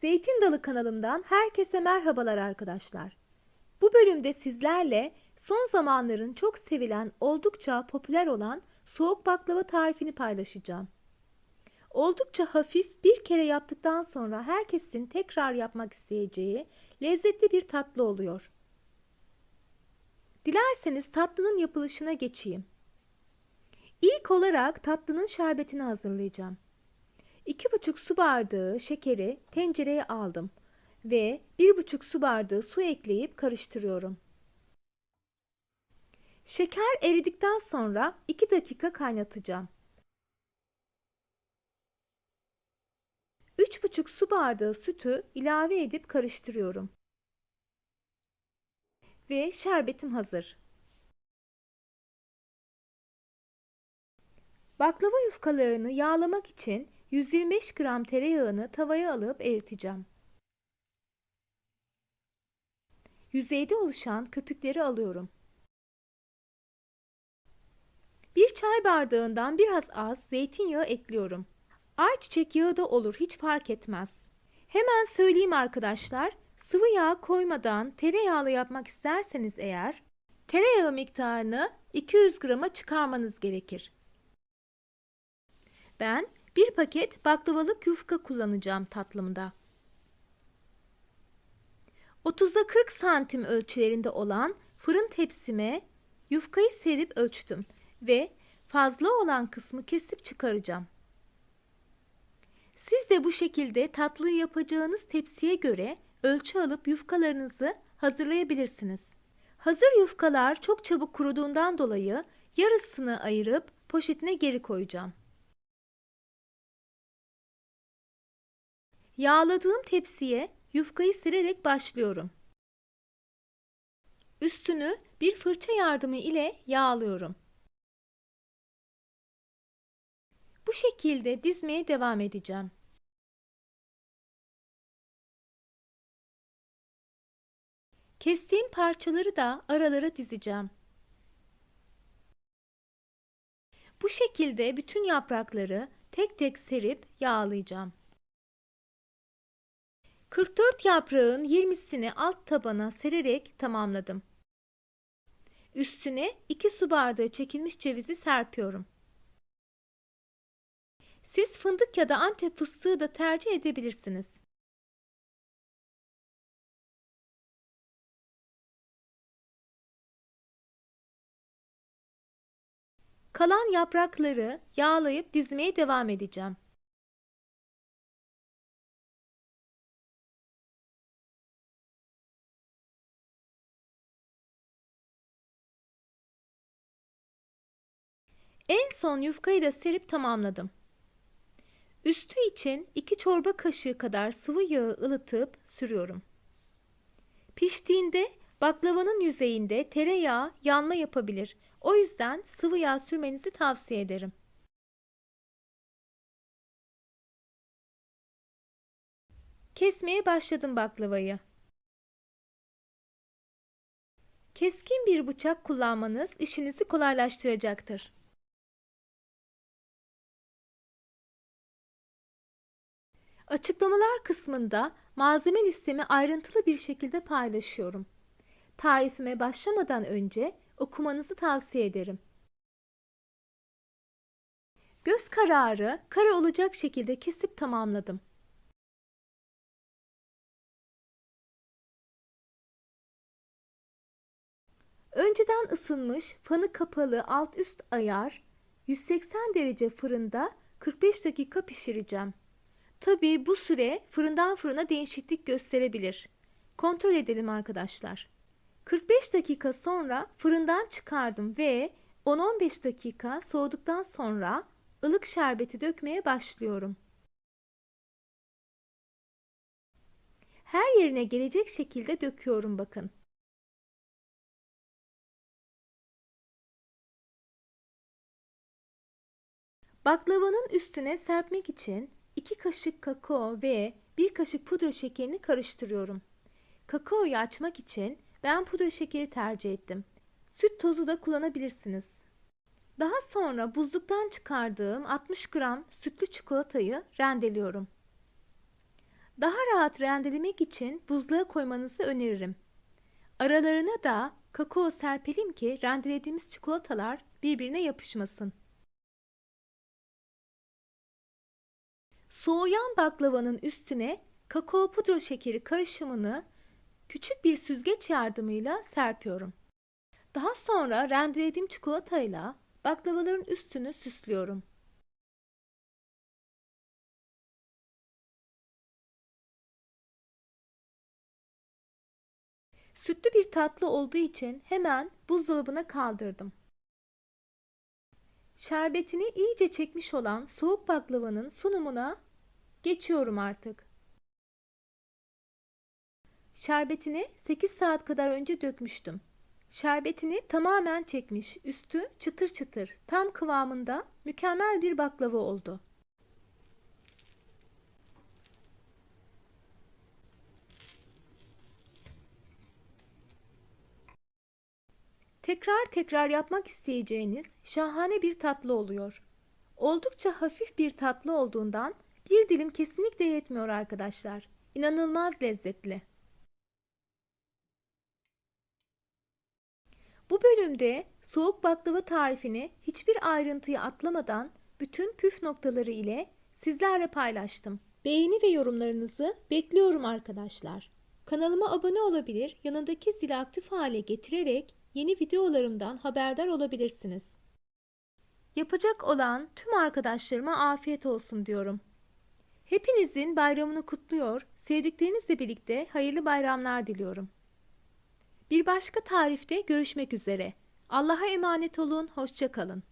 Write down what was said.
Zeytin Dalı kanalımdan herkese merhabalar arkadaşlar. Bu bölümde sizlerle son zamanların çok sevilen, oldukça popüler olan soğuk baklava tarifini paylaşacağım. Oldukça hafif bir kere yaptıktan sonra herkesin tekrar yapmak isteyeceği lezzetli bir tatlı oluyor. Dilerseniz tatlının yapılışına geçeyim. İlk olarak tatlının şerbetini hazırlayacağım. 2,5 su bardağı şekeri tencereye aldım ve 1,5 su bardağı su ekleyip karıştırıyorum. Şeker eridikten sonra 2 dakika kaynatacağım. 3,5 su bardağı sütü ilave edip karıştırıyorum. Ve şerbetim hazır. Baklava yufkalarını yağlamak için 125 gram tereyağını tavaya alıp eriteceğim. Yüzeyde oluşan köpükleri alıyorum. Bir çay bardağından biraz az zeytinyağı ekliyorum. Ayçiçek yağı da olur hiç fark etmez. Hemen söyleyeyim arkadaşlar. Sıvı yağ koymadan tereyağlı yapmak isterseniz eğer tereyağı miktarını 200 grama çıkarmanız gerekir. Ben bir paket baklavalık yufka kullanacağım tatlımda. 30'a 40 santim ölçülerinde olan fırın tepsime yufkayı serip ölçtüm ve fazla olan kısmı kesip çıkaracağım. Siz de bu şekilde tatlıyı yapacağınız tepsiye göre ölçü alıp yufkalarınızı hazırlayabilirsiniz. Hazır yufkalar çok çabuk kuruduğundan dolayı yarısını ayırıp poşetine geri koyacağım. Yağladığım tepsiye yufkayı sererek başlıyorum. Üstünü bir fırça yardımı ile yağlıyorum. Bu şekilde dizmeye devam edeceğim. Kestiğim parçaları da aralara dizeceğim. Bu şekilde bütün yaprakları tek tek serip yağlayacağım. 44 yaprağın 20'sini alt tabana sererek tamamladım. Üstüne 2 su bardağı çekilmiş cevizi serpiyorum. Siz fındık ya da antep fıstığı da tercih edebilirsiniz. Kalan yaprakları yağlayıp dizmeye devam edeceğim. En son yufkayı da serip tamamladım. Üstü için 2 çorba kaşığı kadar sıvı yağı ılıtıp sürüyorum. Piştiğinde baklavanın yüzeyinde tereyağı yanma yapabilir. O yüzden sıvı yağ sürmenizi tavsiye ederim. Kesmeye başladım baklavayı. Keskin bir bıçak kullanmanız işinizi kolaylaştıracaktır. Açıklamalar kısmında malzeme listemi ayrıntılı bir şekilde paylaşıyorum. Tarifime başlamadan önce okumanızı tavsiye ederim. Göz kararı kare olacak şekilde kesip tamamladım. Önceden ısınmış fanı kapalı alt üst ayar 180 derece fırında 45 dakika pişireceğim. Tabii bu süre fırından fırına değişiklik gösterebilir. Kontrol edelim arkadaşlar. 45 dakika sonra fırından çıkardım ve 10-15 dakika soğuduktan sonra ılık şerbeti dökmeye başlıyorum. Her yerine gelecek şekilde döküyorum bakın. Baklavanın üstüne serpmek için 2 kaşık kakao ve 1 kaşık pudra şekerini karıştırıyorum. Kakaoyu açmak için ben pudra şekeri tercih ettim. Süt tozu da kullanabilirsiniz. Daha sonra buzluktan çıkardığım 60 gram sütlü çikolatayı rendeliyorum. Daha rahat rendelemek için buzluğa koymanızı öneririm. Aralarına da kakao serpelim ki rendelediğimiz çikolatalar birbirine yapışmasın. Soğuyan baklavanın üstüne kakao pudra şekeri karışımını küçük bir süzgeç yardımıyla serpiyorum. Daha sonra rendelediğim çikolatayla baklavaların üstünü süslüyorum. Sütlü bir tatlı olduğu için hemen buzdolabına kaldırdım. Şerbetini iyice çekmiş olan soğuk baklavanın sunumuna geçiyorum artık. Şerbetini 8 saat kadar önce dökmüştüm. Şerbetini tamamen çekmiş, üstü çıtır çıtır, tam kıvamında mükemmel bir baklava oldu. Tekrar tekrar yapmak isteyeceğiniz şahane bir tatlı oluyor. Oldukça hafif bir tatlı olduğundan bir dilim kesinlikle yetmiyor arkadaşlar. İnanılmaz lezzetli. Bu bölümde soğuk baklava tarifini hiçbir ayrıntıyı atlamadan bütün püf noktaları ile sizlerle paylaştım. Beğeni ve yorumlarınızı bekliyorum arkadaşlar. Kanalıma abone olabilir, yanındaki zili aktif hale getirerek yeni videolarımdan haberdar olabilirsiniz. Yapacak olan tüm arkadaşlarıma afiyet olsun diyorum. Hepinizin bayramını kutluyor, sevdiklerinizle birlikte hayırlı bayramlar diliyorum. Bir başka tarifte görüşmek üzere. Allah'a emanet olun, hoşça kalın.